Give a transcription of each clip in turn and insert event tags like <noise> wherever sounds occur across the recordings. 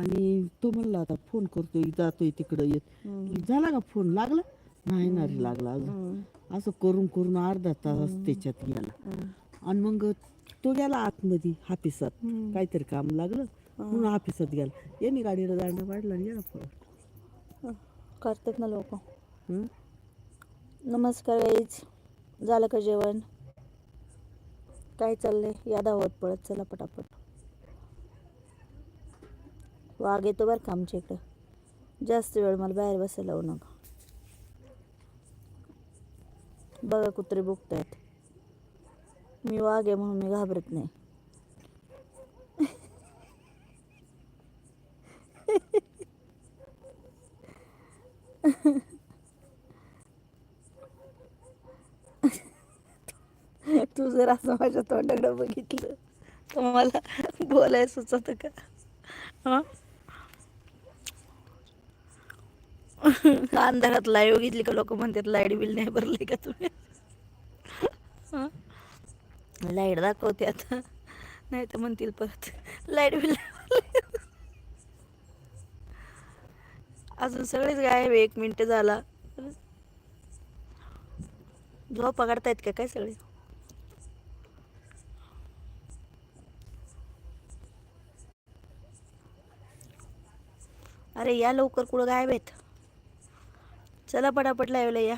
आणि तो म्हणला आता फोन करतोय जातोय तिकडं येत. झाला का फोन लागला? नाही ना रे लागला अजून. असं करून करून अर्धा तास त्याच्यात गेला. आणि मग तो गेला आतमध्ये हापिसात काहीतरी काम लागलं म्हणून हापिसात गेला. यांनी गाडीला दांडा पाडला आणि गेला पळत करतात ना लोक? नमस्कार गाईज झालं का जेवण? काय चाललंय? यादा होत पळत चला पटापट. वाघ येतो बरं का आमच्या इकडं. जास्त वेळ मला बाहेर बसायला लावू नका. बघा कुत्रे बुकतायत मी वाघ आहे म्हणून मी घाबरत नाही. तू जर असं माझ्या तोंडाकडं बघितलं तर मला बोलाय सुचत का? हां? <laughs> अंधारात लाईव्ह घेतली का? लोक म्हणतात लाइट बिल नाही भरले का तुम्ही? लाइट दाखवते आता. नाही तर म्हणतील परत लाइट बिल अजून सगळेच गायब. एक मिनिट झाला. झोपा काढतायत का काय सगळे? अरे या लवकर कुठं गायब आहेत? चला पटापट लावलं या.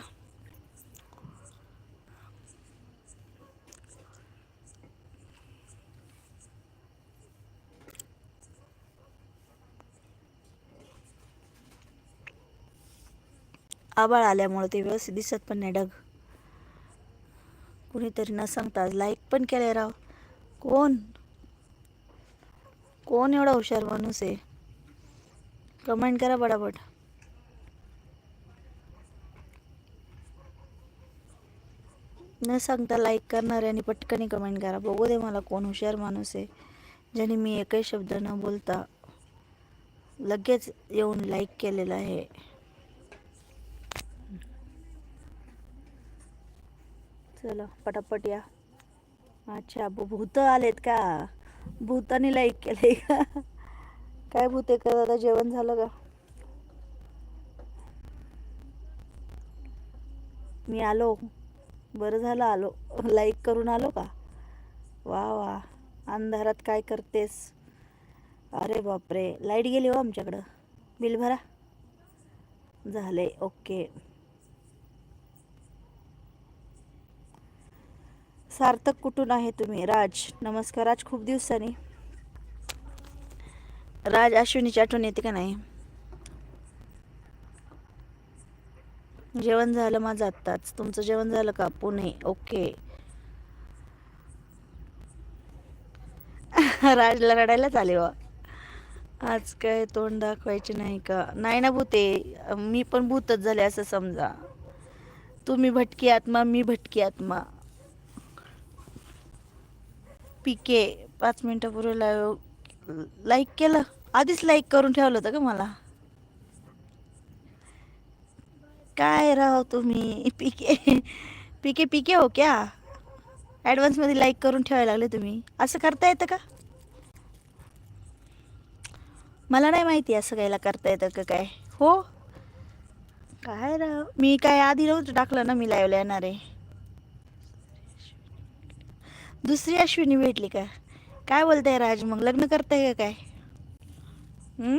आबाळ आल्यामुळं ते व्यवस्थित दिसत पण नाही डग कुणीतरी न सांगता लाईक पण केले राव. कोण? कोण एवढा हुशार माणूस आहे? कमेंट करा पटापट. न सांगता लाईक करणारे आणि पटकन कमेंट करा. बघू दे मला कोण हुशार माणूस आहे ज्याने मी एकही शब्द न बोलता लगेच येऊन लाईक केलेलं आहे. चला पटापट या. अच्छा भूत आलेत का? भूताने लाईक केले का? काय भूत आहे का दादा? जेवण झालं का? मी आलो. बरं झालं आलो. लाईक करून आलो का? वा वा. अंधारात काय करतेस? अरे बापरे. लाइट गेली हो आमच्याकडं. बिल भरा. झाले. ओके. सार्थक कुठून आहे तुम्ही? राज. नमस्कार. राज खूप दिवसांनी. राज अश्विनीची आठवण येते का नाही? जेवण झालं माझं आत्ताच. तुमचं जेवण झालं का? पुणे. ओके. <laughs> राजला रडायलाच आले वा आज काय तोंड दाखवायचे नाही का? नाही ना भूते. मी पण भूतच झाले असं समजा. तुम्ही भटकी आत्मा मी भटकी आत्मा. पिके पाच मिनिटापूर्वी लाईव्ह लाईक केलं? आधीच लाईक करून ठेवलं होतं का मला? काय राव तुम्ही? पिके पिके पिके हो क्या? ॲडव्हान्समध्ये लाईक करून ठेवायला लागले तुम्ही. असं करता येतं का? मला नाही माहिती असं कायला करता येतं का काय. हो? काय राव? मी काय आधी नव्हतं टाकलं ना मी लाईव्हला येणार आहे. दुसरी अश्विनी भेटली का? काय बोलताय राज? मग लग्न करताय का काय हं?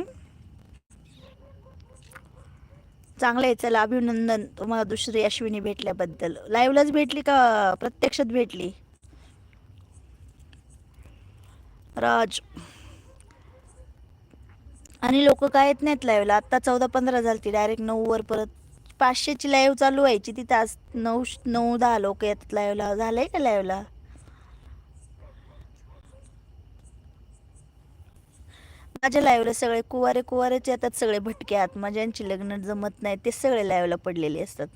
चांगलं आहे. चला अभिनंदन तुम्हाला दुसरी अश्विनी भेटल्याबद्दल. लाईव्हलाच भेटली का? प्रत्यक्षात भेटली? राज. आणि लोक काय येत नाहीत लाईव्हला आत्ता चौदा पंधरा झालती डायरेक्ट नऊवर परत पाचशेची लाईव्ह चालू व्हायची. तिथं आज नऊ नऊ दहा लोक येतात लाईव्हला झालंय का लाईव्हला माझ्या लाईव्हला सगळे कुवारे कुवारेच येतात सगळे भटके आत्मा ज्यांची लग्न जमत नाही ते सगळे लाईव्हला पडलेले असतात.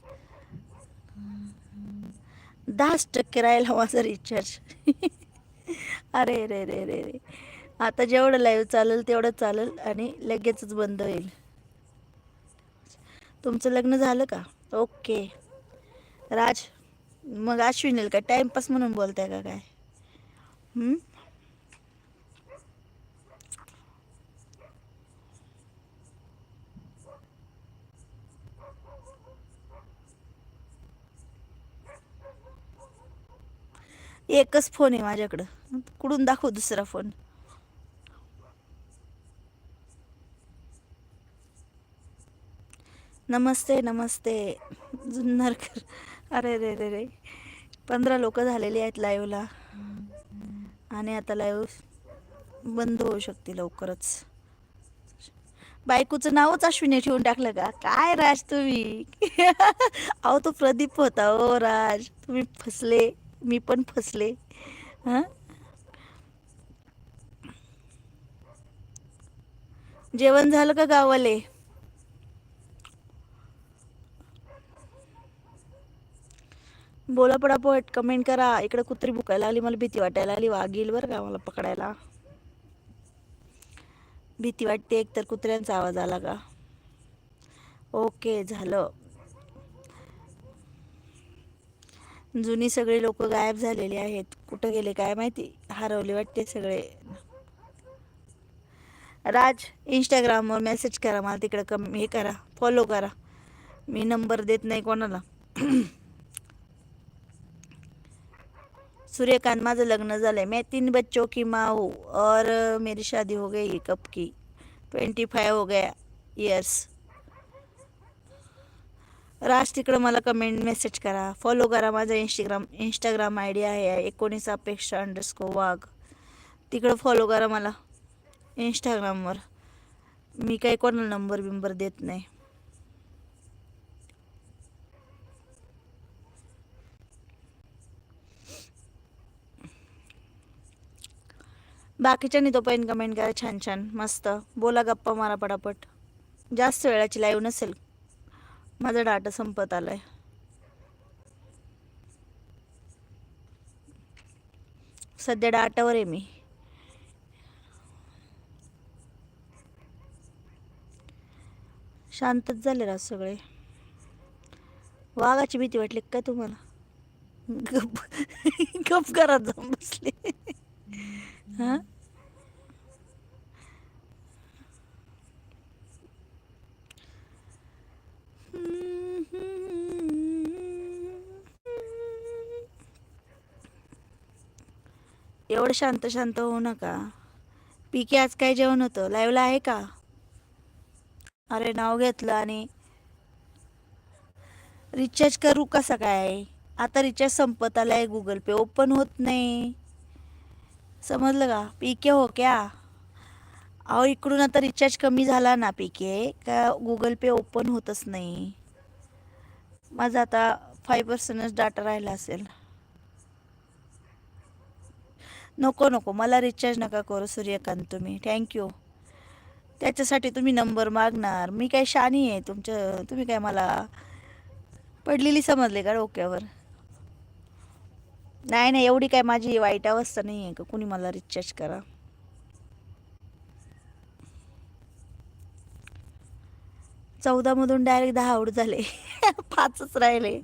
दहाच टक्के राहिला माझा रिचार्ज अरे रे रे रे रे. आता जेवढं लाईव्ह चालेल तेवढं चालेल आणि लगेचच बंद होईल. तुमचं लग्न झालं का? ओके. राज मग अश्विनील का टाइमपास म्हणून बोलताय का काय? एकच फोन आहे माझ्याकडं. कुठून दाखवू दुसरा फोन? नमस्ते नमस्ते. जुन्नरकर. अरे रे रे रे पंधरा लोक झालेली आहेत लाईव्हला आणि आता लाईव्ह बंद होऊ शकते लवकरच. बायकोचं नावच अश्विनी ठेवून टाकलं का? काय राज तुम्ही? <laughs> अहो तो प्रदीप होता ओ राज. तुम्ही फसले. मी पण फसले. हां? जेवण झालं का गावाले? बोला पडापट कमेंट करा. इकडे कुत्री भुकायला आली मला भीती वाटायला आली वाघ येईल बरं का मला पकडायला? भीती वाटते एक तर कुत्र्यांचा आवाज आला का? ओके झालं. जुनी सगळे लोक गायब झालेले आहेत. कुठं गेले काय माहिती? हरवले वाटते सगळे. राज इंस्टाग्रामवर मेसेज करा मला तिकडं कम हे करा फॉलो करा. मी नंबर देत नाही कोणाला. <clears throat> सूर्यकांत माझं लग्न झालंय. मैं तीन बच्चों की माँ हूँ और मेरी शादी हो गई कब की. ट्वेंटी फाइव हो गया इयर्स राज तिकडं मला कमेंट मेसेज करा. फॉलो करा माझा इंस्टाग्राम इंस्टाग्राम आय डी आहे एकोणीस अपेक्षा अंडरस्को वाघ. तिकडं फॉलो करा मला इंस्टाग्रामवर मी काही कोणाला नंबर बिंबर देत नाही. बाकीच्यांनी तो कमेंट करा छान छान. मस्त. बोला गप्पा मारा पटापट. जास्त वेळाची लाईव्ह नसेल. माझा डाटा संपत आलाय. सध्या डाटावर आहे मी. शांतच झाले राज सगळे. वाघाची भीती वाटली का काय तुम्हाला? गप <laughs> गप घरात जाऊन बसले. हा? एवढं शांत शांत होऊ नका. पीके आज काय जेवण होतं? लाईव्हला आहे का? अरे नाव घेतलं आणि रिचार्ज करू कसा काय? आता रिचार्ज संपत आलाय गुगल पे ओपन होत नाही. समजलं का? पीके हो क्या? अहो इकडून आता रिचार्ज कमी झाला ना पीके का. गुगल पे ओपन होतच नाही? माझा आता फाईव्ह पर्सेंटच डाटा राहिला असेल. नको नको. मला रिचार्ज नका करू सूर्यकांत तुम्ही. थँक्यू त्याच्यासाठी तुम्ही नंबर मागणार. मी काय शानी आहे तुमच्या तुम्ही काय मला पडलेली समजले का डोक्यावर? नाही नाही. एवढी काय माझी वाईट अवस्था नाही आहे का? कुणी मला रिचार्ज करा? चौदामधून डायरेक्ट दहा आउट झाले. <laughs> पाचच राहिले.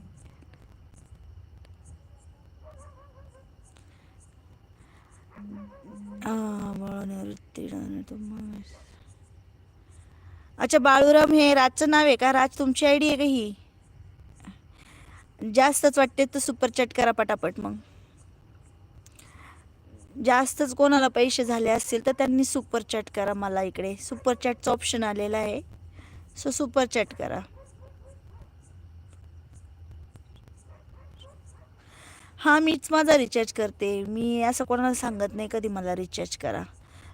अच्छा बाळूराम हे राजचं नाव आहे का राज तुमची आयडी आहे का ही जास्तच वाटते तर सुपर चॅट करा पटापट मग जास्तच कोणाला पैसे झाले असतील तर त्यांनी सुपर चॅट करा मला इकडे सुपर चॅटचं ऑप्शन आलेलं आहे सो सुपर चॅट करा हां मीच माझा रिचार्ज करते. मी असं कोणाला सांगत नाही कधी मला रिचार्ज करा.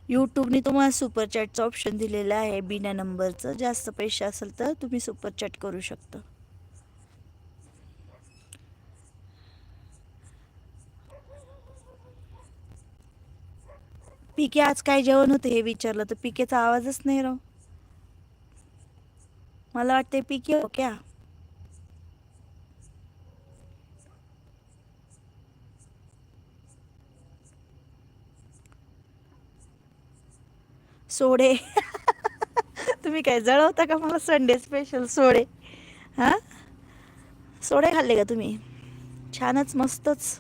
यूट्यूबने तुम्हाला सुपरचॅटचं ऑप्शन दिलेलं आहे बिना नंबरचं जास्त पैसे असेल तर तुम्ही सुपरचॅट करू शकता. पिके आज काय जेवण होतं हे विचारलं तर पिकेचा आवाजच नाही राह मला वाटते पिके हो क्या? सोडे. तुम्ही काय जळवता का मला संडे स्पेशल सोडे? हां? सोडे खाल्ले का तुम्ही? छानच मस्तच.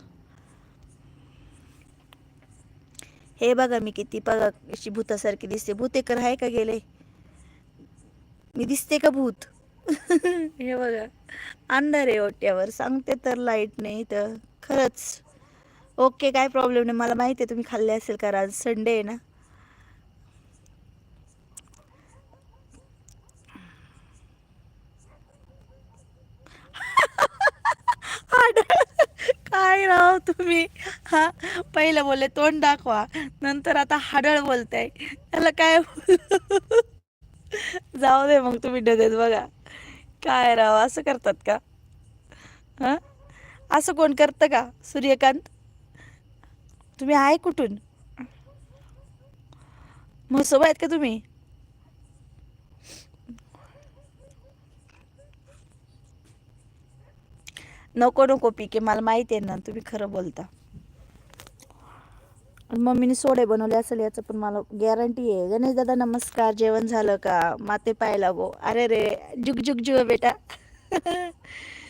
हे बघा मी किती बघा अशी भूतासारखी दिसते. भूतेकर आहे का गेले? मी दिसते का भूत? <laughs> हे बघा. अंधार आहे ओट्यावर. सांगते तर लाइट नाही तर खरंच. ओके काय प्रॉब्लेम नाही. मला माहिती आहे तुम्ही खाल्ले असेल कारण आज संडे आहे ना? काय राव तुम्ही हा पहिलं बोलले तोंड दाखवा. नंतर आता हाडळ बोलताय. त्याला काय जाऊ दे मग तुम्ही डदेत बघा. काय राव असं करतात का? हा? असं कोण करतं का सूर्यकांत? तुम्ही आहे कुठून? म्हसोबा आहेत का तुम्ही? नको नको पिके. मला माहिती आहे ना तुम्ही खरं बोलता. मम्मीने सोडे बनवले असेल याचं पण मला गॅरंटी आहे. गणेश दादा नमस्कार. जेवण झालं का? माते पाहायला गो. अरे रे जुग जुग जुग बेटा. <laughs>